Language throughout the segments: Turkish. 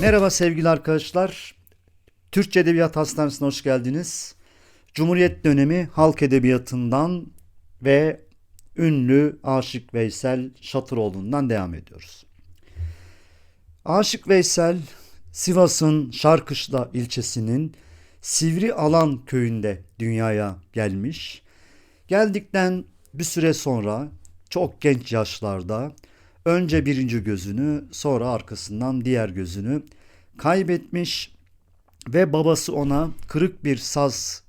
Merhaba sevgili arkadaşlar. Türkçe Edebiyat Hastanesi'ne hoş geldiniz. Cumhuriyet dönemi halk edebiyatından ve ünlü Aşık Veysel Şatıroğlu'ndan devam ediyoruz. Aşık Veysel Sivas'ın Şarkışla ilçesinin Sivri Alan köyünde dünyaya gelmiş. Geldikten bir süre sonra çok genç yaşlarda önce birinci gözünü sonra arkasından diğer gözünü kaybetmiş ve babası ona kırık bir saz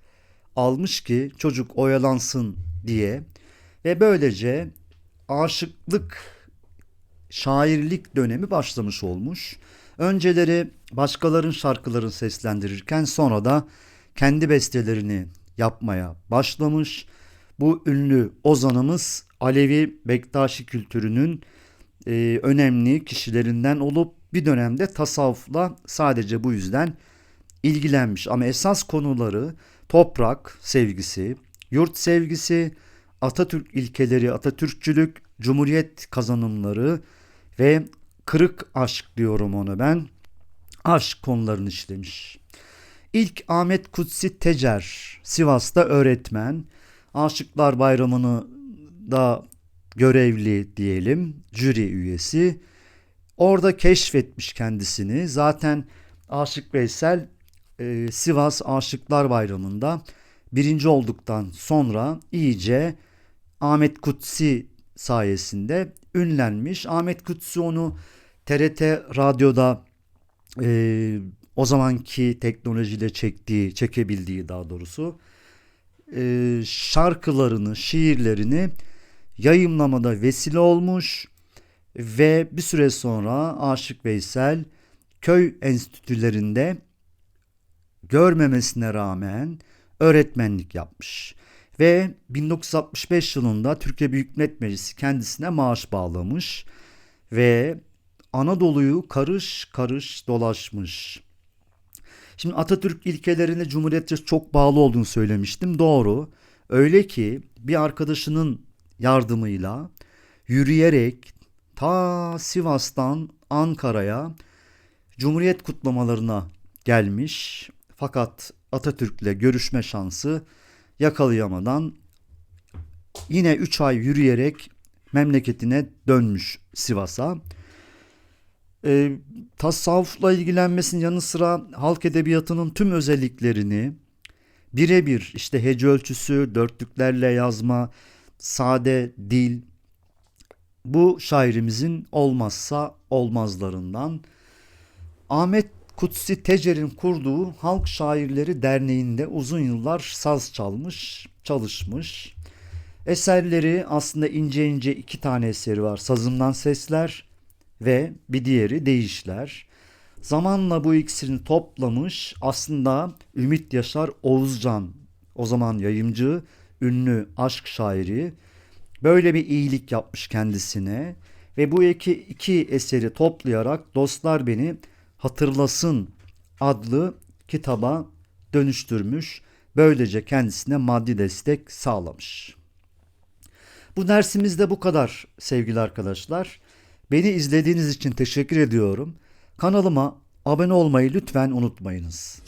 almış ki çocuk oyalansın diye ve böylece aşıklık şairlik dönemi başlamış olmuş. Önceleri başkalarının şarkılarını seslendirirken sonra da kendi bestelerini yapmaya başlamış. Bu ünlü ozanımız Alevi Bektaşi kültürünün e, önemli kişilerinden olup bir dönemde tasavvufla sadece bu yüzden ilgilenmiş. Ama esas konuları toprak sevgisi, yurt sevgisi, Atatürk ilkeleri, Atatürkçülük, Cumhuriyet kazanımları ve kırık aşk diyorum onu ben. Aşk konularını işlemiş. İlk Ahmet Kutsi Tecer, Sivas'ta öğretmen. Aşıklar Bayramı'nı da görevli diyelim, jüri üyesi. Orada keşfetmiş kendisini. Zaten Aşık Veysel e, Sivas Aşıklar Bayramı'nda birinci olduktan sonra iyice Ahmet Kutsi sayesinde ünlenmiş. Ahmet Kutsi onu TRT radyoda e, o zamanki teknolojiyle çektiği, çekebildiği daha doğrusu e, şarkılarını, şiirlerini yayımlamada vesile olmuş ve bir süre sonra Aşık Veysel köy enstitülerinde görmemesine rağmen öğretmenlik yapmış. Ve 1965 yılında Türkiye Büyük Millet Meclisi kendisine maaş bağlamış ve Anadolu'yu karış karış dolaşmış. Şimdi Atatürk ilkelerine Cumhuriyetçe çok bağlı olduğunu söylemiştim. Doğru. Öyle ki bir arkadaşının yardımıyla yürüyerek ta Sivas'tan Ankara'ya Cumhuriyet kutlamalarına gelmiş. Fakat Atatürk'le görüşme şansı yakalayamadan yine 3 ay yürüyerek memleketine dönmüş Sivas'a. E, tasavvufla ilgilenmesinin yanı sıra halk edebiyatının tüm özelliklerini birebir işte hece ölçüsü, dörtlüklerle yazma, sade dil bu şairimizin olmazsa olmazlarından. Ahmet Kutsi Tecer'in kurduğu Halk Şairleri Derneği'nde uzun yıllar saz çalmış, çalışmış. Eserleri aslında ince ince iki tane eseri var. Sazımdan Sesler ve bir diğeri Değişler. Zamanla bu ikisini toplamış aslında Ümit Yaşar Oğuzcan o zaman yayımcı ünlü aşk şairi böyle bir iyilik yapmış kendisine ve bu iki, iki eseri toplayarak Dostlar Beni Hatırlasın adlı kitaba dönüştürmüş. Böylece kendisine maddi destek sağlamış. Bu dersimizde bu kadar sevgili arkadaşlar. Beni izlediğiniz için teşekkür ediyorum. Kanalıma abone olmayı lütfen unutmayınız.